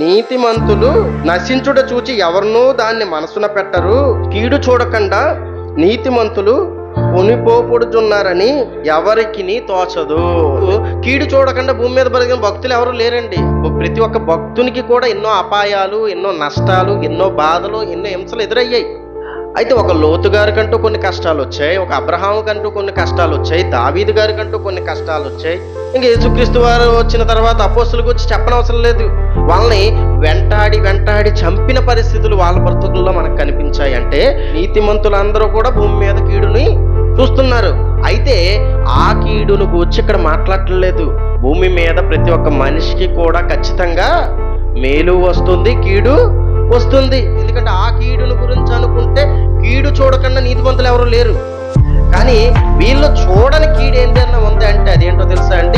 నీతిమంతులు నశించుట చూచి ఎవరినూ దాన్ని మనసున పెట్టరు. కీడు చూడకుండా నీతిమంతులు కొనిపోపడుచున్నారని ఎవరికి తోచదు. కీడు చూడకుండా భూమి మీద బతికిన భక్తులు ఎవరు లేరండి. ప్రతి ఒక్క భక్తునికి కూడా ఎన్నో అపాయాలు ఎన్నో నష్టాలు ఎన్నో బాధలు ఎన్నో హింసలు ఎదురయ్యాయి. అయితే ఒక లోతు గారికంటూ కొన్ని కష్టాలు వచ్చాయి ఒక అబ్రహాం కంటూ కొన్ని కష్టాలు వచ్చాయి దావీదు గారికంటూ కొన్ని కష్టాలు వచ్చాయి ఇంకా యేసుక్రీస్తు వారు వచ్చిన తర్వాత అపోస్తులకు గురించి చెప్పనవసరం లేదు. వాళ్ళని వెంటాడి వెంటాడి చంపిన పరిస్థితులు వాళ్ళ బ్రతుకుల్లో మనకు కనిపించాయి. అంటే నీతిమంతులందరూ కూడా భూమి మీద కీడుని చూస్తున్నారు. అయితే ఆ కీడును గూర్చి ఇక్కడ మాట్లాడలేదు భూమి మీద ప్రతి ఒక్క మనిషికి కూడా ఖచ్చితంగా మేలు వస్తుంది కీడు వస్తుంది. ఎందుకంటే ఆ కీడును గురించి అనుకుంటే కీడు చూడకుండా నీతివంతులు ఎవరు లేరు. కానీ వీళ్ళు చూడని కీడు ఏంటన్నా ఉంది అంటే అదేంటో తెలుసా అండి?